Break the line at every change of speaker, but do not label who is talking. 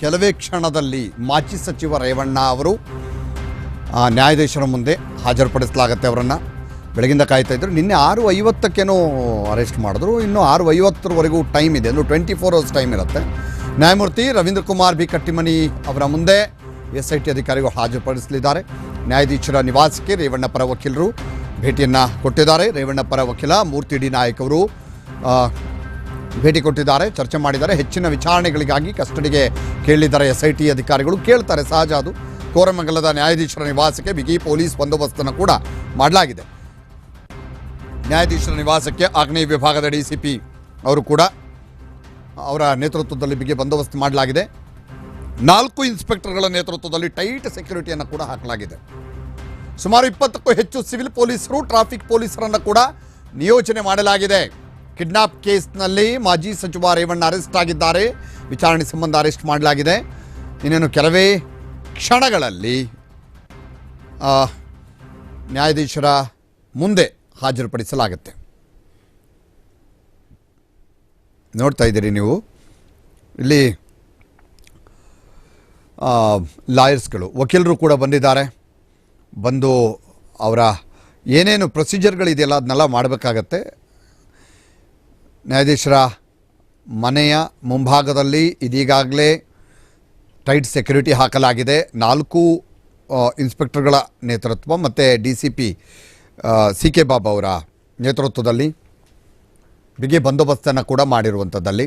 ಕೆಲವೇ ಕ್ಷಣದಲ್ಲಿ ಮಾಜಿ ಸಚಿವ ರೇವಣ್ಣ ಅವರು ನ್ಯಾಯಾಧೀಶರ ಮುಂದೆ ಹಾಜರುಪಡಿಸಲಾಗತ್ತೆ ಅವರನ್ನು. ಬೆಳಗಿಂದ ಕಾಯ್ತಾ ಇದ್ರು. ನಿನ್ನೆ ಆರು ಐವತ್ತಕ್ಕೇನೋ ಅರೆಸ್ಟ್ ಮಾಡಿದ್ರು. ಇನ್ನು ಆರು ಐವತ್ತರವರೆಗೂ ಟೈಮ್ ಇದೆ. ಅಂದರೆ ಟ್ವೆಂಟಿ ಫೋರ್ ಅವರ್ಸ್ ಟೈಮ್ ಇರುತ್ತೆ. ನ್ಯಾಯಮೂರ್ತಿ ರವೀಂದ್ರ ಕುಮಾರ್ ಬಿ ಕಟ್ಟಿಮನಿ ಅವರ ಮುಂದೆ ಎಸ್ ಐ ಟಿ ಅಧಿಕಾರಿಗಳು ಹಾಜರುಪಡಿಸಲಿದ್ದಾರೆ. ನ್ಯಾಯಾಧೀಶರ ನಿವಾಸಕ್ಕೆ ರೇವಣ್ಣ ಪರ ವಕೀಲರು ಭೇಟಿಯನ್ನು ಕೊಟ್ಟಿದ್ದಾರೆ. ರೇವಣ್ಣ ಪರ ವಕೀಲ ಮೂರ್ತಿ ಡಿ ನಾಯಕ್ ಅವರು ಭೇಟಿ ಕೊಟ್ಟಿದ್ದಾರೆ, ಚರ್ಚೆ ಮಾಡಿದ್ದಾರೆ. ಹೆಚ್ಚಿನ ವಿಚಾರಣೆಗಳಿಗಾಗಿ ಕಸ್ಟಡಿಗೆ ಕೇಳಿದ್ದಾರೆ ಎಸ್ ಐ ಟಿ ಅಧಿಕಾರಿಗಳು. ಕೇಳ್ತಾರೆ ಸಹಜ ಅದು. ಕೋರಮಂಗಲದ ನ್ಯಾಯಾಧೀಶರ ನಿವಾಸಕ್ಕೆ ಬಿಗಿ ಪೊಲೀಸ್ ಬಂದೋಬಸ್ತನ್ನು ಕೂಡ ಮಾಡಲಾಗಿದೆ. ನ್ಯಾಯಾಧೀಶರ ನಿವಾಸಕ್ಕೆ ಆಗ್ನೇಯ ವಿಭಾಗದ ಡಿ ಸಿ ಪಿ ಅವರು ಕೂಡ ಅವರ ನೇತೃತ್ವದಲ್ಲಿ ಬಿಗಿ ಬಂದೋಬಸ್ತ್ ಮಾಡಲಾಗಿದೆ. ನಾಲ್ಕು ಇನ್ಸ್ಪೆಕ್ಟರ್ಗಳ ನೇತೃತ್ವದಲ್ಲಿ ಟೈಟ್ ಸೆಕ್ಯೂರಿಟಿಯನ್ನು ಕೂಡ ಹಾಕಲಾಗಿದೆ. ಸುಮಾರು ಇಪ್ಪತ್ತಕ್ಕೂ ಹೆಚ್ಚು ಸಿವಿಲ್ ಪೊಲೀಸರು, ಟ್ರಾಫಿಕ್ ಪೊಲೀಸರನ್ನು ಕೂಡ ನಿಯೋಜನೆ ಮಾಡಲಾಗಿದೆ. ಕಿಡ್ನಾಪ್ ಕೇಸ್ನಲ್ಲಿ ಮಾಜಿ ಸಚಿವ ರೇವಣ್ಣ ಅರೆಸ್ಟ್ ಆಗಿದ್ದಾರೆ. ವಿಚಾರಣೆ ಸಂಬಂಧ ಅರೆಸ್ಟ್ ಮಾಡಲಾಗಿದೆ. ಇನ್ನೇನು ಕೆಲವೇ ಕ್ಷಣಗಳಲ್ಲಿ ನ್ಯಾಯಾಧೀಶರ ಮುಂದೆ ಹಾಜರುಪಡಿಸಲಾಗುತ್ತೆ. ನೋಡ್ತಾ ಇದ್ದೀರಿ ನೀವು. ಇಲ್ಲಿ ಲಾಯರ್ಸ್ಗಳು, ವಕೀಲರು ಕೂಡ ಬಂದಿದ್ದಾರೆ. ಬಂದು ಅವರ ಏನೇನು ಪ್ರೊಸೀಜರ್ಗಳಿದೆಯಲ್ಲ, ಅದನ್ನೆಲ್ಲ ಮಾಡಬೇಕಾಗತ್ತೆ. ನ್ಯಾಯಾಧೀಶರ ಮನೆಯ ಮುಂಭಾಗದಲ್ಲಿ ಇದೀಗಾಗಲೇ ಟೈಟ್ ಸೆಕ್ಯೂರಿಟಿ ಹಾಕಲಾಗಿದೆ. ನಾಲ್ಕು ಇನ್ಸ್ಪೆಕ್ಟರ್ಗಳ ನೇತೃತ್ವ ಮತ್ತು D C P C K Babu ಅವರ ನೇತೃತ್ವದಲ್ಲಿ ಬಿಗಿ ಬಂದೋಬಸ್ತನ್ನು ಕೂಡ ಮಾಡಿರುವಂಥದ್ದಲ್ಲಿ.